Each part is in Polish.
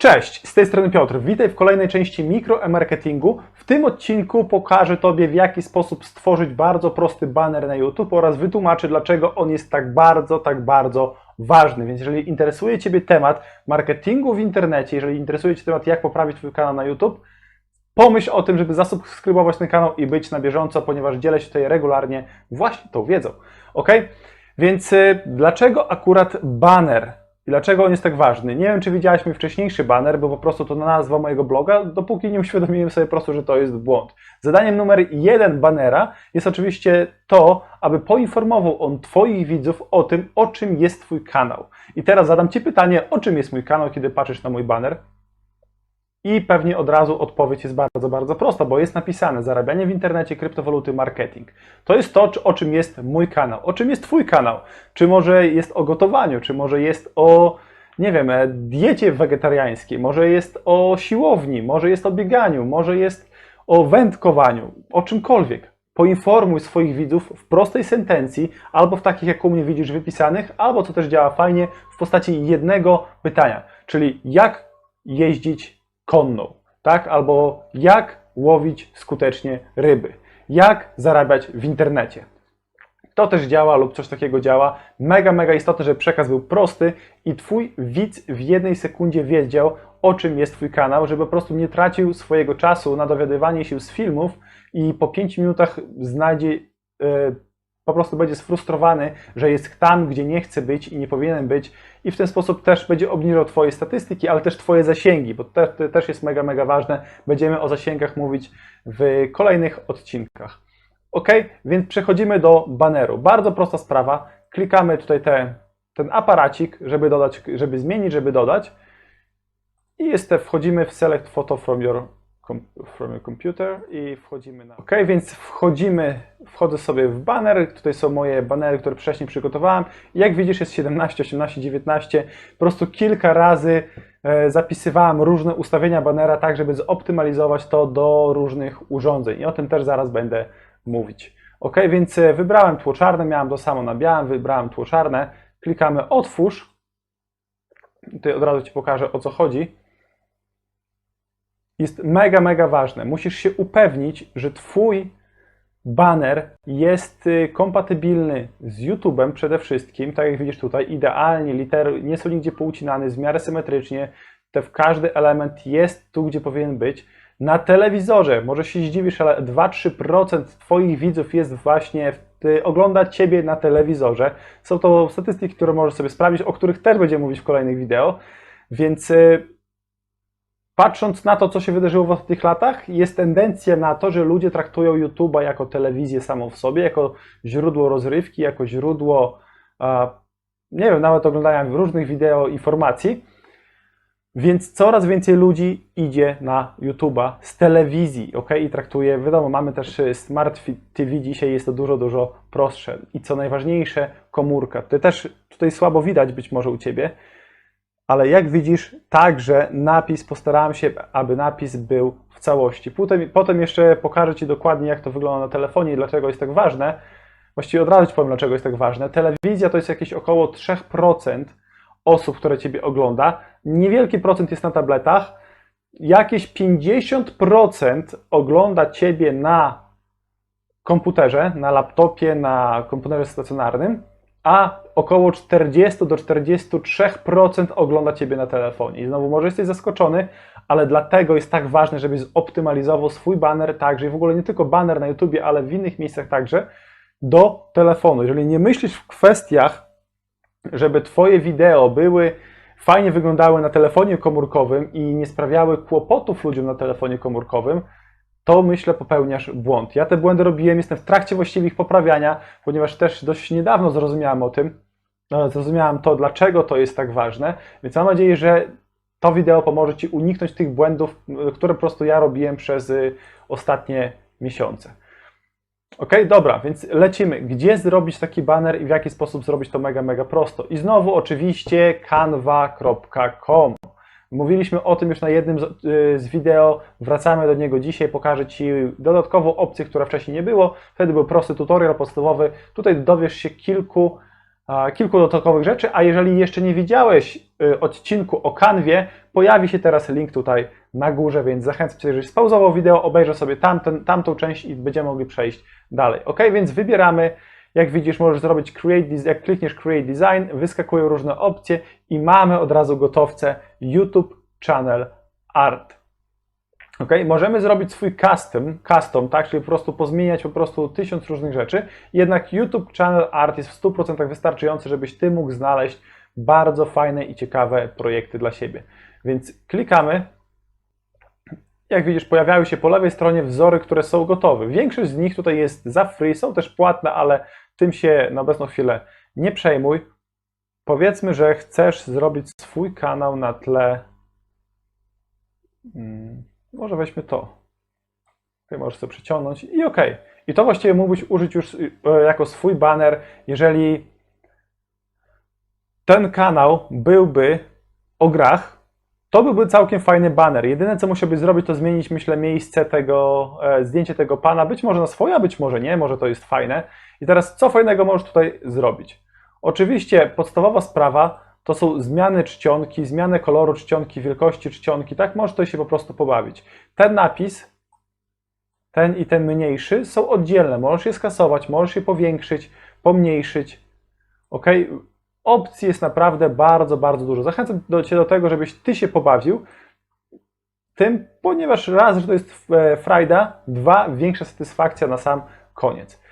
Cześć, z tej strony Piotr. Witaj w kolejnej części mikro e-marketingu. W tym odcinku pokażę Tobie, w jaki sposób stworzyć bardzo prosty banner na YouTube oraz wytłumaczę, dlaczego on jest tak bardzo, tak bardzo ważny. Więc jeżeli interesuje Ciebie temat marketingu w internecie, jeżeli interesuje Cię temat, jak poprawić Twój kanał na YouTube, pomyśl o tym, żeby zasubskrybować ten kanał i być na bieżąco, ponieważ dzielę się tutaj regularnie właśnie tą wiedzą. Ok? Więc y, dlaczego akurat banner? I dlaczego on jest tak ważny? Nie wiem, czy widziałeś mój wcześniejszy banner, bo po prostu to nazwa mojego bloga, dopóki nie uświadomiłem sobie po prostu, że to jest błąd. Zadaniem numer jeden banera jest oczywiście to, aby poinformował on Twoich widzów o tym, o czym jest Twój kanał. I teraz zadam Ci pytanie, o czym jest mój kanał, kiedy patrzysz na mój banner? I pewnie od razu odpowiedź jest bardzo, bardzo prosta, bo jest napisane zarabianie w internecie, kryptowaluty, marketing. To jest to, o czym jest mój kanał. O czym jest Twój kanał? Czy może jest o gotowaniu, czy może jest o, nie wiem, diecie wegetariańskiej, może jest o siłowni, może jest o bieganiu, może jest o wędkowaniu, o czymkolwiek. Poinformuj swoich widzów w prostej sentencji, albo w takich, jak u mnie widzisz wypisanych, albo co też działa fajnie, w postaci jednego pytania, czyli jak jeździć konną, tak? Albo jak łowić skutecznie ryby, jak zarabiać w internecie. To też działa lub coś takiego działa. Mega, mega istotne, żeby przekaz był prosty i Twój widz w jednej sekundzie wiedział, o czym jest Twój kanał, żeby po prostu nie tracił swojego czasu na dowiadywanie się z filmów i po 5 minutach znajdzie, e, po prostu będzie sfrustrowany, że jest tam, gdzie nie chce być i nie powinien być i w ten sposób też będzie obniżał Twoje statystyki, ale też Twoje zasięgi, bo to, to też jest mega, mega ważne. Będziemy o zasięgach mówić w kolejnych odcinkach. Ok, więc przechodzimy do baneru. Bardzo prosta sprawa. Klikamy tutaj te, ten aparacik, żeby dodać, żeby zmienić, żeby dodać. I jest wchodzimy w Select Photo from your, from your computer i wchodzimy na. Ok, więc wchodzimy, wchodzę sobie w banner. Tutaj są moje banery, które wcześniej przygotowałem. Jak widzisz, jest 17, 18, 19. Po prostu kilka razy e, zapisywałem różne ustawienia banera, tak żeby zoptymalizować to do różnych urządzeń. I o tym też zaraz będę mówić. Ok, więc e, wybrałem tło czarne, miałem to samo na białym, wybrałem tło czarne. Klikamy otwórz. Tutaj od razu Ci pokażę o co chodzi jest mega, mega ważne. Musisz się upewnić, że Twój banner jest y, kompatybilny z YouTube'em przede wszystkim, tak jak widzisz tutaj, idealnie, litery nie są nigdzie poucinane, w miarę symetrycznie, te każdy element jest tu, gdzie powinien być. Na telewizorze, może się zdziwisz, ale 2-3% Twoich widzów jest właśnie, y, ogląda Ciebie na telewizorze. Są to statystyki, które możesz sobie sprawdzić, o których też będziemy mówić w kolejnych wideo, więc y, Patrząc na to, co się wydarzyło w ostatnich latach, jest tendencja na to, że ludzie traktują YouTube'a jako telewizję samą w sobie, jako źródło rozrywki, jako źródło, nie wiem, nawet oglądania różnych wideo, informacji. Więc coraz więcej ludzi idzie na YouTube'a z telewizji, ok? I traktuje, wiadomo, mamy też y, Smart TV, dzisiaj jest to dużo, dużo prostsze. I co najważniejsze, komórka. To też tutaj słabo widać być może u Ciebie, ale jak widzisz, także napis, postarałem się, aby napis był w całości. Potem, potem jeszcze pokażę Ci dokładnie, jak to wygląda na telefonie i dlaczego jest tak ważne. Właściwie od razu Ci powiem, dlaczego jest tak ważne. Telewizja to jest jakieś około 3% osób, które Ciebie ogląda. Niewielki procent jest na tabletach. Jakieś 50% ogląda Ciebie na komputerze, na laptopie, na komputerze stacjonarnym a około 40 do 43% ogląda Ciebie na telefonie. I znowu może jesteś zaskoczony, ale dlatego jest tak ważne, żebyś zoptymalizował swój banner także i w ogóle nie tylko banner na YouTubie, ale w innych miejscach także do telefonu. Jeżeli nie myślisz w kwestiach, żeby Twoje wideo były fajnie wyglądały na telefonie komórkowym i nie sprawiały kłopotów ludziom na telefonie komórkowym, to myślę popełniasz błąd. Ja te błędy robiłem, jestem w trakcie właściwie ich poprawiania, ponieważ też dość niedawno zrozumiałem o tym, no, zrozumiałem to, dlaczego to jest tak ważne, więc mam nadzieję, że to wideo pomoże Ci uniknąć tych błędów, które po prostu ja robiłem przez y, ostatnie miesiące. Ok, dobra, więc lecimy. Gdzie zrobić taki banner i w jaki sposób zrobić to mega, mega prosto? I znowu oczywiście canva.com. Mówiliśmy o tym już na jednym z, y, z, wideo, wracamy do niego dzisiaj, pokażę Ci dodatkową opcję, która wcześniej nie było. Wtedy był prosty tutorial podstawowy. Tutaj dowiesz się kilku a, kilku dodatkowych rzeczy, a jeżeli jeszcze nie widziałeś y, odcinku o kanwie, pojawi się teraz link tutaj na górze, więc zachęcam Cię, żebyś spauzował wideo, obejrzę sobie tamten, tamtą część i będziemy mogli przejść dalej. Ok, więc wybieramy, jak widzisz, możesz zrobić Create, jak klikniesz Create Design, wyskakują różne opcje i mamy od razu gotowce YouTube Channel Art. Ok, możemy zrobić swój custom, custom, tak, czyli po prostu pozmieniać po prostu tysiąc różnych rzeczy, jednak YouTube Channel Art jest w 100% wystarczający, żebyś Ty mógł znaleźć bardzo fajne i ciekawe projekty dla siebie. Więc klikamy. Jak widzisz, pojawiały się po lewej stronie wzory, które są gotowe. Większość z nich tutaj jest za free, są też płatne, ale tym się na obecną chwilę nie przejmuj. Powiedzmy, że chcesz zrobić swój kanał na tle. Hmm, może weźmy to. Okay, możesz sobie przeciągnąć i OK. I to właściwie mógłbyś użyć już e, jako swój banner, jeżeli ten kanał byłby o grach, to byłby całkiem fajny banner. Jedyne, co musiałbyś zrobić, to zmienić, myślę, miejsce tego, e, zdjęcie tego pana, być może na swoje, a być może nie, może to jest fajne. I teraz, co fajnego możesz tutaj zrobić? Oczywiście podstawowa sprawa to są zmiany czcionki, zmiany koloru czcionki, wielkości czcionki, tak? Możesz tutaj się po prostu pobawić. Ten napis, ten i ten mniejszy są oddzielne, możesz je skasować, możesz je powiększyć, pomniejszyć, ok? Opcji jest naprawdę bardzo, bardzo dużo. Zachęcam do, Cię do tego, żebyś Ty się pobawił tym, ponieważ raz, że to jest e, frajda, dwa, większa satysfakcja na sam koniec.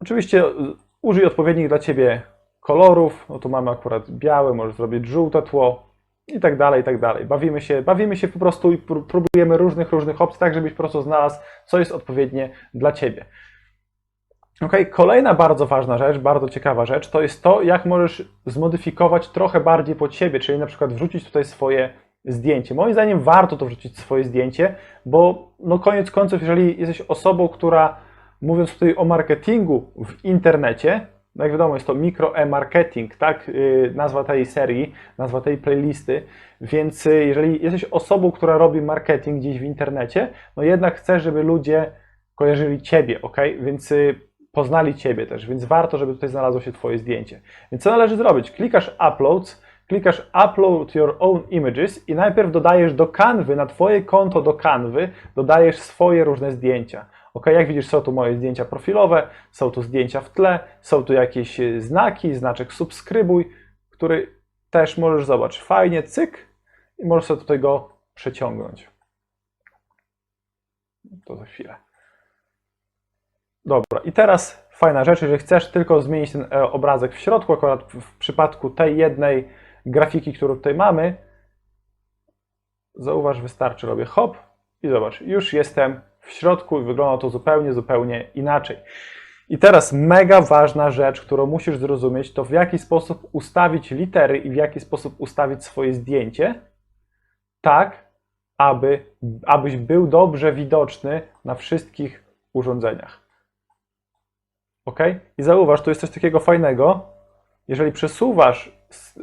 Oczywiście e, użyj odpowiednich dla Ciebie kolorów, no tu mamy akurat białe, możesz zrobić żółte tło i tak dalej, i tak dalej. Bawimy się, bawimy się po prostu i pró- próbujemy różnych, różnych opcji, tak żebyś po prostu znalazł, co jest odpowiednie dla Ciebie. Ok, kolejna bardzo ważna rzecz, bardzo ciekawa rzecz, to jest to, jak możesz zmodyfikować trochę bardziej pod siebie, czyli na przykład wrzucić tutaj swoje zdjęcie. Moim zdaniem warto to wrzucić swoje zdjęcie, bo no koniec końców, jeżeli jesteś osobą, która mówiąc tutaj o marketingu w internecie, no jak wiadomo, jest to mikro e-marketing, tak? Yy, nazwa tej serii, nazwa tej playlisty. Więc yy, jeżeli jesteś osobą, która robi marketing gdzieś w internecie, no jednak chcesz, żeby ludzie kojarzyli Ciebie, ok? Więc yy, poznali Ciebie też, więc warto, żeby tutaj znalazło się Twoje zdjęcie. Więc co należy zrobić? Klikasz Uploads, klikasz Upload Your Own Images i najpierw dodajesz do kanwy, na Twoje konto do kanwy, dodajesz swoje różne zdjęcia. Ok, jak widzisz, są tu moje zdjęcia profilowe, są tu zdjęcia w tle, są tu jakieś e, znaki, znaczek subskrybuj, który też możesz zobaczyć. Fajnie, cyk i możesz sobie tutaj go przeciągnąć. To za chwilę. Dobra, i teraz fajna rzecz, jeżeli chcesz tylko zmienić ten e, obrazek w środku, akurat w, przypadku tej jednej grafiki, którą tutaj mamy, zauważ, wystarczy, robię hop i zobacz, już jestem w środku i wygląda to zupełnie, zupełnie inaczej. I teraz mega ważna rzecz, którą musisz zrozumieć, to w jaki sposób ustawić litery i w jaki sposób ustawić swoje zdjęcie, tak, aby, abyś był dobrze widoczny na wszystkich urządzeniach. Ok? I zauważ, tu jest coś takiego fajnego. Jeżeli przesuwasz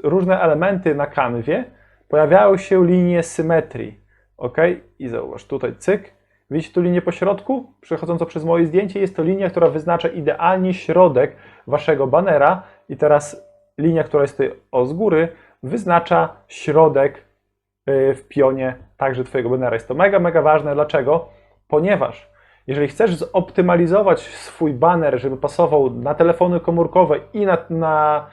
różne elementy na kanwie, pojawiają się linie symetrii. Ok? I zauważ, tutaj cyk. Widzicie tu linię po środku, przechodzącą przez moje zdjęcie? Jest to linia, która wyznacza idealnie środek waszego banera. I teraz linia, która jest tutaj o z góry, wyznacza środek y, w pionie także twojego banera. Jest to mega, mega ważne. Dlaczego? Ponieważ jeżeli chcesz zoptymalizować swój banner, żeby pasował na telefony komórkowe i na, na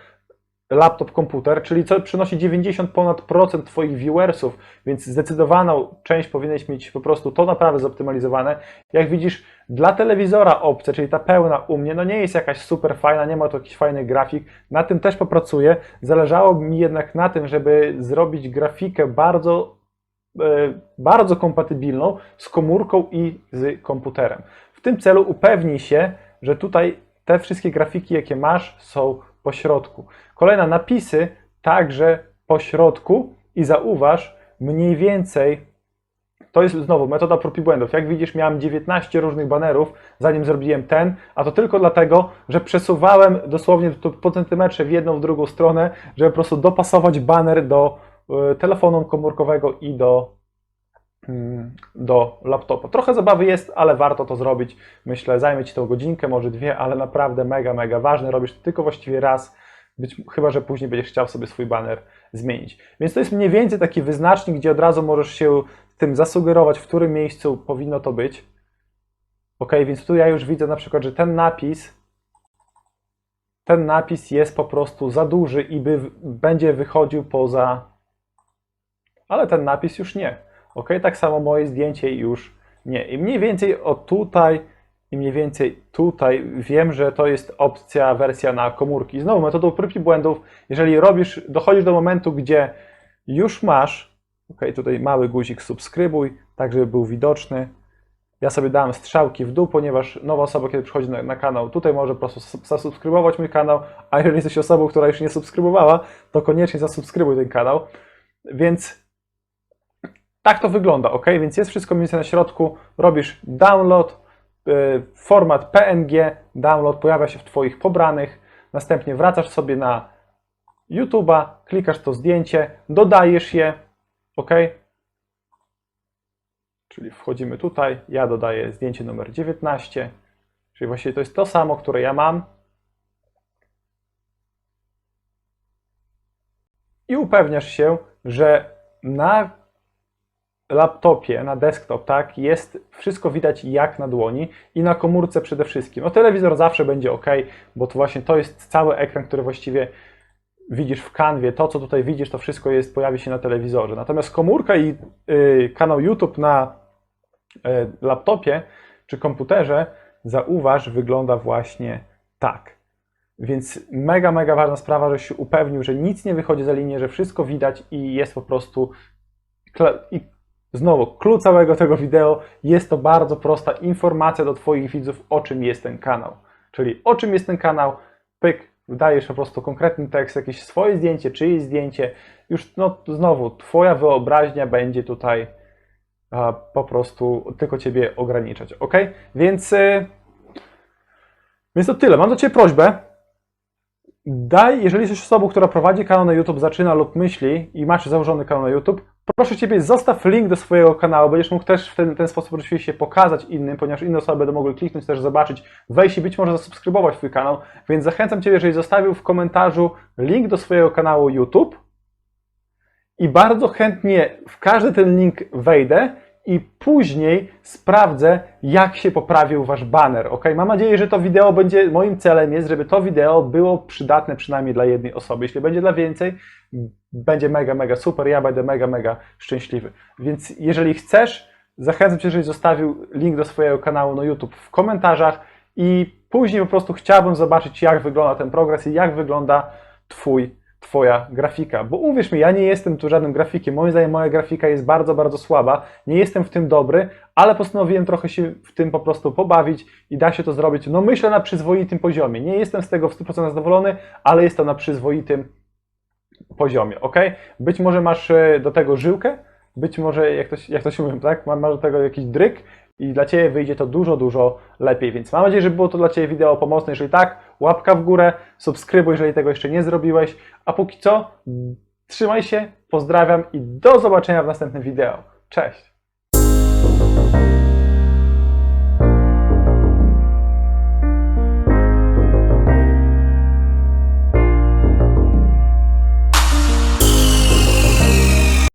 laptop, komputer, czyli co przynosi 90 ponad procent Twoich viewersów, więc zdecydowaną część powinieneś mieć po prostu to naprawdę zoptymalizowane. Jak widzisz, dla telewizora opcja, czyli ta pełna u mnie, no nie jest jakaś super fajna, nie ma tu jakichś fajnych grafik, na tym też popracuję. Zależało mi jednak na tym, żeby zrobić grafikę bardzo bardzo kompatybilną z komórką i z komputerem. W tym celu upewnij się, że tutaj te wszystkie grafiki, jakie masz, są po środku. Kolejna napisy także po środku i zauważ, mniej więcej to jest znowu metoda prób i błędów. Jak widzisz, miałem 19 różnych banerów, zanim zrobiłem ten, a to tylko dlatego, że przesuwałem dosłownie po centymetrze w jedną, w drugą stronę, żeby po prostu dopasować baner do y, telefonu komórkowego i do mm, do laptopa. Trochę zabawy jest, ale warto to zrobić. Myślę, zajmie Ci to godzinkę, może dwie, ale naprawdę mega, mega ważne. Robisz to tylko właściwie raz, być, chyba że później będziesz chciał sobie swój banner zmienić. Więc to jest mniej więcej taki wyznacznik, gdzie od razu możesz się tym zasugerować, w którym miejscu powinno to być. Ok, więc tu ja już widzę na przykład, że ten napis ten napis jest po prostu za duży i by, będzie wychodził poza. Ale ten napis już nie. Ok, tak samo moje zdjęcie już nie. I mniej więcej o tutaj i mniej więcej tutaj wiem, że to jest opcja, wersja na komórki. Znowu metodą prób i błędów. Jeżeli robisz, dochodzisz do momentu, gdzie już masz, ok, tutaj mały guzik subskrybuj, tak żeby był widoczny. Ja sobie dałem strzałki w dół, ponieważ nowa osoba, kiedy przychodzi na, na kanał, tutaj może po prostu sub- zasubskrybować mój kanał, a jeżeli jesteś osobą, która już nie subskrybowała, to koniecznie zasubskrybuj ten kanał. Więc tak to wygląda, ok? Więc jest wszystko mniej więcej na środku. Robisz download, y, format PNG, download pojawia się w Twoich pobranych. Następnie wracasz sobie na YouTube'a, klikasz to zdjęcie, dodajesz je, ok? Czyli wchodzimy tutaj, ja dodaję zdjęcie numer 19, czyli właściwie to jest to samo, które ja mam. I upewniasz się, że na laptopie, na desktop, tak, jest wszystko widać jak na dłoni i na komórce przede wszystkim. No telewizor zawsze będzie ok, bo to właśnie to jest cały ekran, który właściwie widzisz w kanwie, to co tutaj widzisz, to wszystko jest, pojawi się na telewizorze. Natomiast komórka i y, kanał YouTube na y, laptopie czy komputerze, zauważ, wygląda właśnie tak. Więc mega, mega ważna sprawa, żeś się upewnił, że nic nie wychodzi za linię, że wszystko widać i jest po prostu. I znowu, klucz całego tego wideo jest to bardzo prosta informacja do Twoich widzów, o czym jest ten kanał. Czyli o czym jest ten kanał, pyk, wdajesz po prostu konkretny tekst, jakieś swoje zdjęcie, czyjeś zdjęcie, już no znowu, Twoja wyobraźnia będzie tutaj a, po prostu tylko Ciebie ograniczać, ok? Więc, y, więc to tyle. Mam do Ciebie prośbę. Daj, jeżeli jesteś osobą, która prowadzi kanał na YouTube, zaczyna lub myśli i masz założony kanał na YouTube, proszę Ciebie, zostaw link do swojego kanału. Będziesz mógł też w ten, ten sposób oczywiście się pokazać innym, ponieważ inne osoby będą mogły kliknąć, też zobaczyć, wejść i być może zasubskrybować Twój kanał. Więc zachęcam Ciebie, jeżeli zostawił w komentarzu link do swojego kanału YouTube i bardzo chętnie w każdy ten link wejdę i później sprawdzę, jak się poprawił Wasz banner. Ok? Mam nadzieję, że to wideo będzie, moim celem jest, żeby to wideo było przydatne przynajmniej dla jednej osoby. Jeśli będzie dla więcej, będzie mega, mega super, ja będę mega, mega szczęśliwy. Więc jeżeli chcesz, zachęcam Cię, żebyś zostawił link do swojego kanału na YouTube w komentarzach i później po prostu chciałbym zobaczyć, jak wygląda ten progres i jak wygląda Twój, Twoja grafika. Bo uwierz mi, ja nie jestem tu żadnym grafikiem. Moim zdaniem moja grafika jest bardzo, bardzo słaba. Nie jestem w tym dobry, ale postanowiłem trochę się w tym po prostu pobawić i da się to zrobić, no myślę, na przyzwoitym poziomie. Nie jestem z tego w 100% zadowolony, ale jest to na przyzwoitym poziomie, ok? Być może masz e, do tego żyłkę, być może, jak to, jak to się mówi, tak? Ma- Masz do tego jakiś dryk i dla Ciebie wyjdzie to dużo, dużo lepiej. Więc mam nadzieję, że było to dla Ciebie wideo pomocne. Jeżeli tak, łapka w górę, subskrybuj, jeżeli tego jeszcze nie zrobiłeś. A póki co, trzymaj się, pozdrawiam i do zobaczenia w następnym wideo. Cześć!